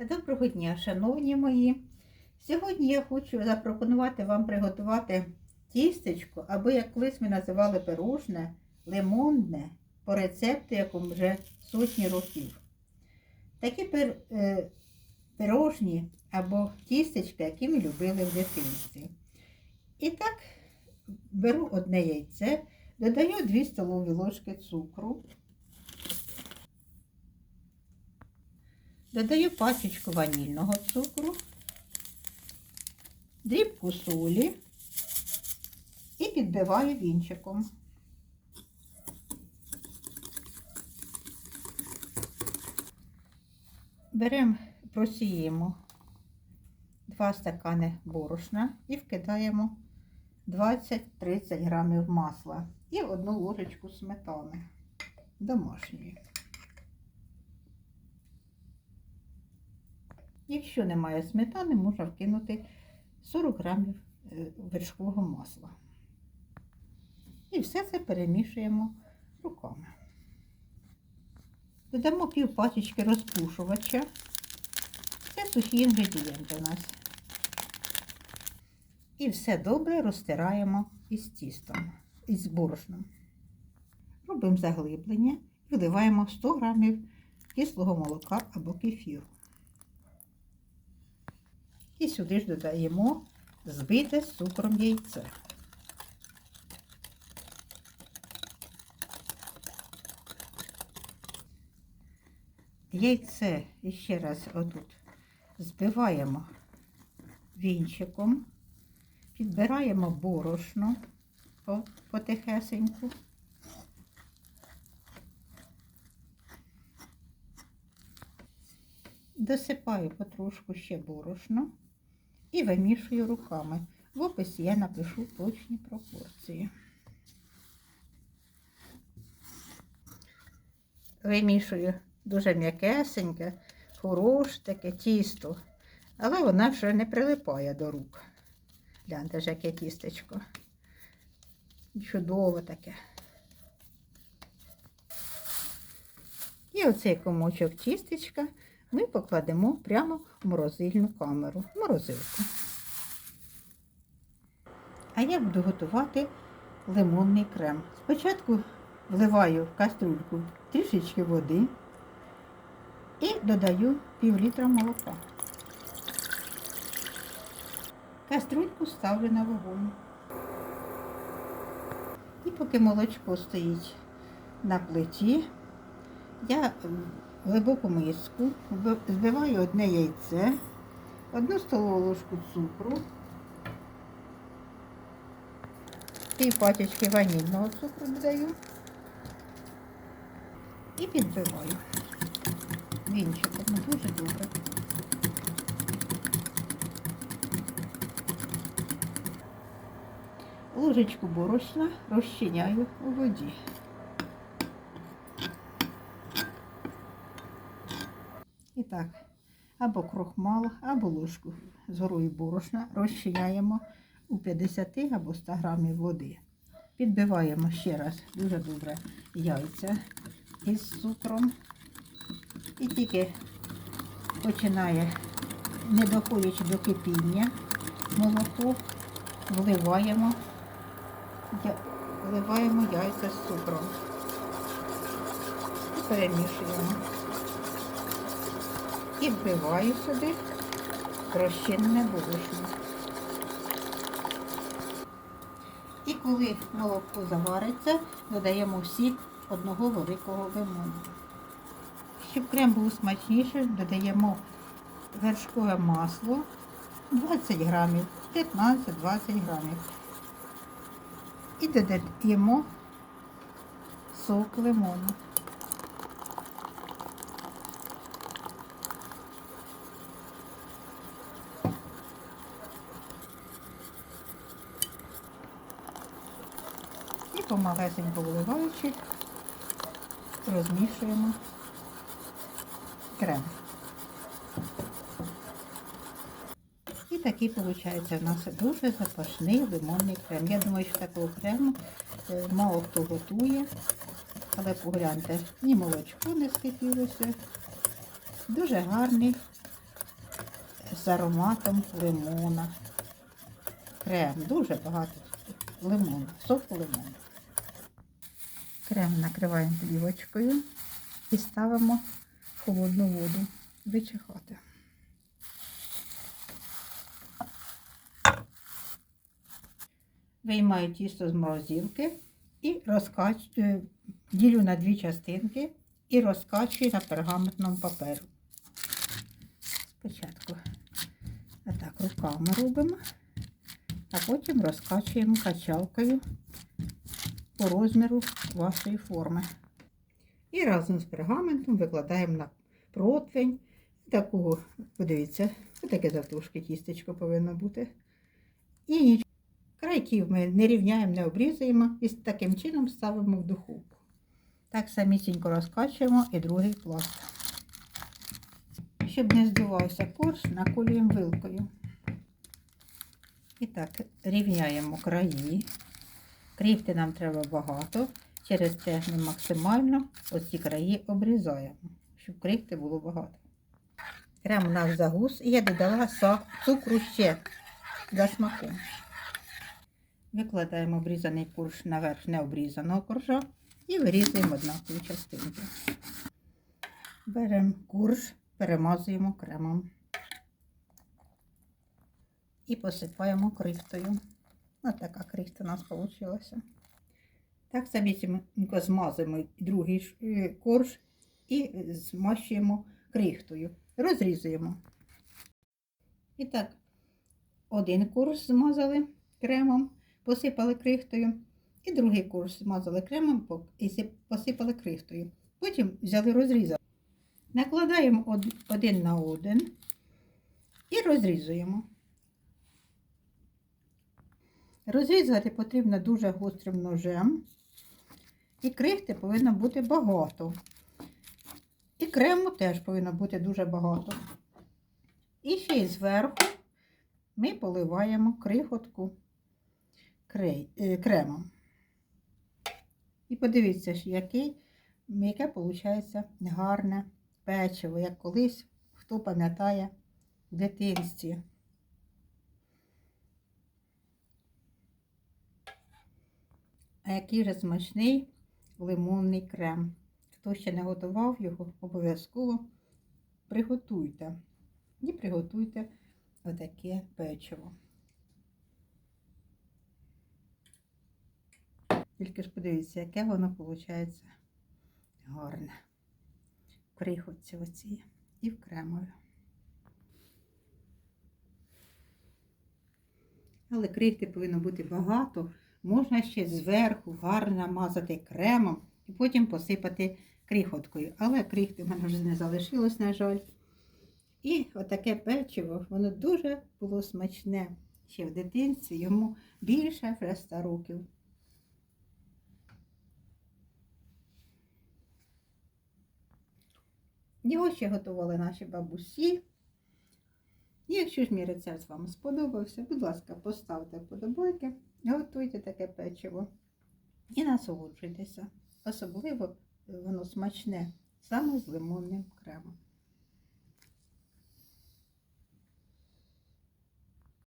Доброго дня, шановні мої. Сьогодні я хочу запропонувати вам приготувати тістечко, або як колись ми називали пирожне, лимонне, по рецепту, якому вже сотні років. Такі пир, е, пирожні або тістечка, які ми любили в дитинстві. І так, беру одне яйце, додаю 2 столові ложки цукру. Додаю пачечку ванільного цукру, дрібку солі і підбиваю вінчиком. Беремо, просіємо 2 стакани борошна і вкидаємо 20-30 грамів масла і одну ложечку сметани домашньої. Якщо немає сметани, можна вкинути 40 грамів е, вершкового масла. І все це перемішуємо руками. Додамо пів пачечки розпушувача. Це сухі інгредієнти у нас. І все добре розтираємо із тістом, із борошном. Робимо заглиблення і вливаємо 100 грамів кислого молока або кефіру. І сюди ж додаємо збите з цукром яйце. Яйце ще раз отут збиваємо вінчиком, підбираємо борошно потихесеньку. Досипаю потрошку ще борошно і вимішую руками. В описі я напишу точні пропорції. Вимішую дуже м'якесеньке, хороше таке тісто, але вона вже не прилипає до рук. Гляньте ж, яке тістечко. Чудове таке. І оцей комочок тістечка ми покладемо прямо в морозильну камеру, в морозилку. А я буду готувати лимонний крем. Спочатку вливаю в каструльку трішечки води і додаю пів літра молока. Каструльку ставлю на вогонь. І поки молочко стоїть на плиті, я глибоку миску збиваю одне яйце, одну столову ложку цукру, пів пачечки ванільного цукру додаю і підбиваю вінчиком Ну, дуже добре. Ложечку борошна розчиняю у воді. Так, або крохмал, або ложку з горою борошна розчиняємо у 50 або 100 грамів води. Підбиваємо ще раз дуже добре яйця із цукром. І тільки починає, не доходячи до кипіння, молоко вливаємо, вливаємо яйця з цукром перемішуємо. І вбиваю сюди розчинне борошно. І коли молоко завариться, додаємо сік одного великого лимону. Щоб крем був смачніший, додаємо вершкове масло 20 грамів, 15-20 грамів. І додаємо сок лимону. І помалесенько вливаючи, розмішуємо крем. І такий виходить у нас дуже запашний лимонний крем. Я думаю, що такого крему е, мало хто готує, але погляньте, ні молочко не скипілося. Дуже гарний, з ароматом лимона. Крем, дуже багато лимону, соку лимону. Крем накриваємо плівочкою і ставимо в холодну воду вичихати. Виймаю тісто з морозилки і розкачую, ділю на дві частинки і розкачую на пергаментному паперу. Спочатку отак руками робимо, а потім розкачуємо качалкою по розміру вашої форми. І разом з пергаментом викладаємо на противень. Такого, подивіться, таке завтушки тістечко повинно бути. І крайків ми не рівняємо, не обрізуємо і таким чином ставимо в духовку. Так самісінько розкачуємо і другий пласт. Щоб не здувався корж, наколюємо вилкою. І так, рівняємо краї. Кріфти нам треба багато. Через це ми максимально оці краї обрізаємо, щоб крихти було багато. Крем у нас загус і я додала цукру ще за смаком. Викладаємо обрізаний корж наверх необрізаного коржа і вирізуємо однакові частинки. Беремо корж, перемазуємо кремом і посипаємо крихтою. Ось така крихта у нас вийшла. Так самісінько змазуємо другий е, корж і змащуємо крихтою. Розрізуємо. І так, один корж змазали кремом, посипали крихтою, і другий корж змазали кремом і посипали крихтою. Потім взяли розрізали. Накладаємо один на один і розрізуємо. Розрізати потрібно дуже гострим ножем. І крихти повинно бути багато. І крему теж повинно бути дуже багато. І ще й зверху ми поливаємо крихотку е, кремом. І подивіться, який, яке виходить гарне печиво, як колись, хто пам'ятає в дитинстві. А який же смачний лимонний крем. Хто ще не готував його, обов'язково приготуйте. І приготуйте отаке печиво. Тільки ж подивіться, яке воно виходить гарне. В Приходці оці і в кремові. Але крихти повинно бути багато. Можна ще зверху гарно намазати кремом і потім посипати крихоткою. Але крихти в мене вже не залишилось, на жаль. І отаке печиво, воно дуже було смачне. Ще в дитинстві йому більше вже 100 років. Його ще готували наші бабусі. Якщо ж мій рецепт вам сподобався, будь ласка, поставте вподобайки, готуйте таке печиво і насолоджуйтеся. Особливо воно смачне саме з лимонним кремом.